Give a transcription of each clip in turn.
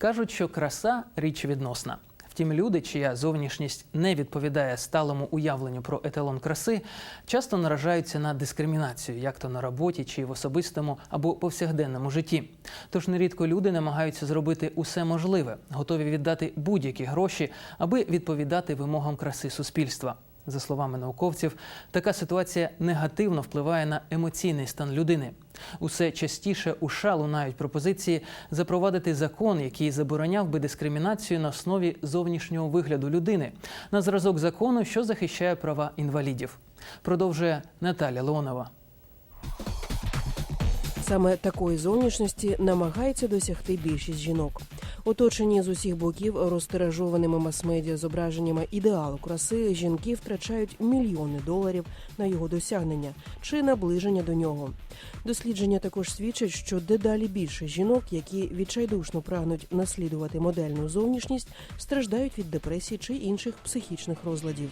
Кажуть, що краса річ відносна. Втім, люди, чия зовнішність не відповідає сталому уявленню про еталон краси, часто наражаються на дискримінацію, як то на роботі чи в особистому або повсякденному житті. Тож нерідко люди намагаються зробити усе можливе, готові віддати будь-які гроші, аби відповідати вимогам краси суспільства. За словами науковців, така ситуація негативно впливає на емоційний стан людини. Усе частіше у США лунають пропозиції запровадити закон, який забороняв би дискримінацію на основі зовнішнього вигляду людини, на зразок закону, що захищає права інвалідів. Продовжує Наталя Леонова. Саме такої зовнішності намагається досягти більшість жінок. Оточені з усіх боків розтиражованими мас-медіа зображеннями ідеалу краси, жінки втрачають мільйони доларів на його досягнення чи наближення до нього. Дослідження також свідчать, що дедалі більше жінок, які відчайдушно прагнуть наслідувати модельну зовнішність, страждають від депресії чи інших психічних розладів.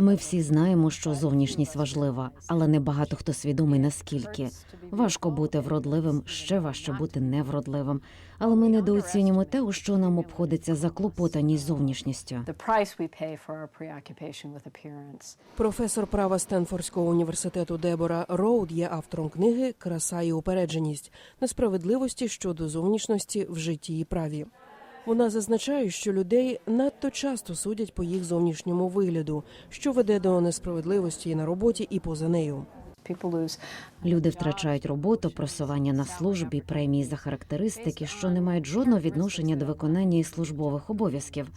Ми всі знаємо, що зовнішність важлива, але не багато хто свідомий наскільки важко бути вродливим, ще важче бути невродливим. Але ми недооцінюємо те, у що нам обходиться заклопотаність зовнішністю. Професор права Стенфордського університету Дебора Роуд є автором книги Краса і упередженість несправедливості щодо зовнішності в житті і праві. Вона зазначає, що людей надто часто судять по їх зовнішньому вигляду, що веде до несправедливості і на роботі, і поза нею. Люди втрачають роботу, просування на службі, премії за характеристики, що не мають жодного відношення до виконання їх службових обов'язків.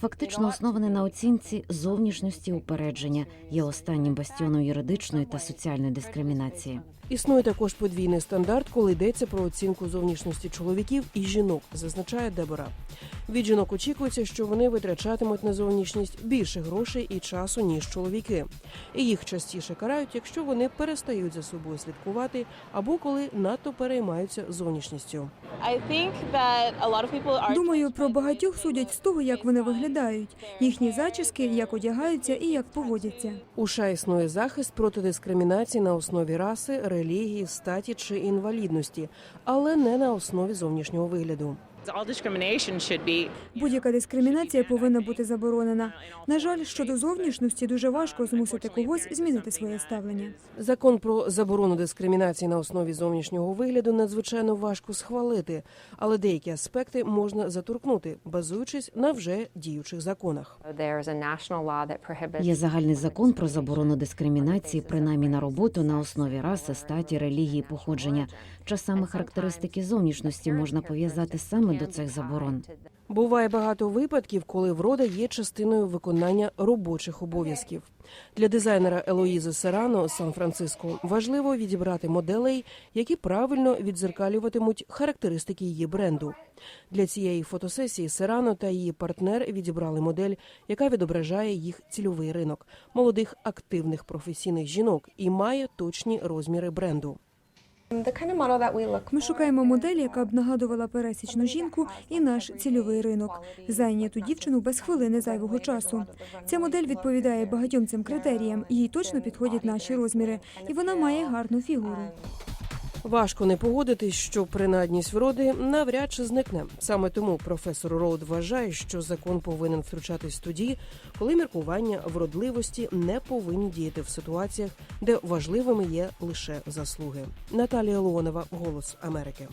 Фактично основане на оцінці зовнішності упередження є останнім бастіоном юридичної та соціальної дискримінації. Існує також подвійний стандарт, коли йдеться про оцінку зовнішності чоловіків і жінок, зазначає Дебора. Від жінок очікується, що вони витрачатимуть на зовнішність більше грошей і часу ніж чоловіки, і їх частіше карають, якщо вони перестають за собою слідкувати або коли надто переймаються зовнішністю. Думаю, про багатьох судять з того, як вони виглядають, їхні зачіски, як одягаються і як поводяться. У США існує захист проти дискримінації на основі раси, релігії, статі чи інвалідності, але не на основі зовнішнього вигляду. All discrimination should Будь-яка дискримінація повинна бути заборонена. На жаль, щодо зовнішності дуже важко змусити когось змінити своє ставлення. Закон про заборону дискримінації на основі зовнішнього вигляду надзвичайно важко схвалити, але деякі аспекти можна заторкнути, базуючись на вже діючих законах. There's a national law that prohibits Є загальний закон про заборону дискримінації, принаймні на роботу на основі раси, статі, релігії, походження. Часами характеристики зовнішності можна пов'язати саме до цих заборон. Буває багато випадків, коли врода є частиною виконання робочих обов'язків. Для дизайнера Елоїзи Серано Сан-Франциско важливо відібрати моделей, які правильно відзеркалюватимуть характеристики її бренду. Для цієї фотосесії Серано та її партнер відібрали модель, яка відображає їх цільовий ринок молодих активних професійних жінок і має точні розміри бренду. Ми шукаємо модель, яка б нагадувала пересічну жінку і наш цільовий ринок, зайняту дівчину без хвилини зайвого часу. Ця модель відповідає багатьом цим критеріям, їй точно підходять наші розміри, і вона має гарну фігуру. Важко не погодитись, що принадність вроди навряд чи зникне. Саме тому професор Роуд вважає, що закон повинен втручатись тоді, коли міркування вродливості не повинні діяти в ситуаціях, де важливими є лише заслуги. Наталія Леонова, Голос Америки.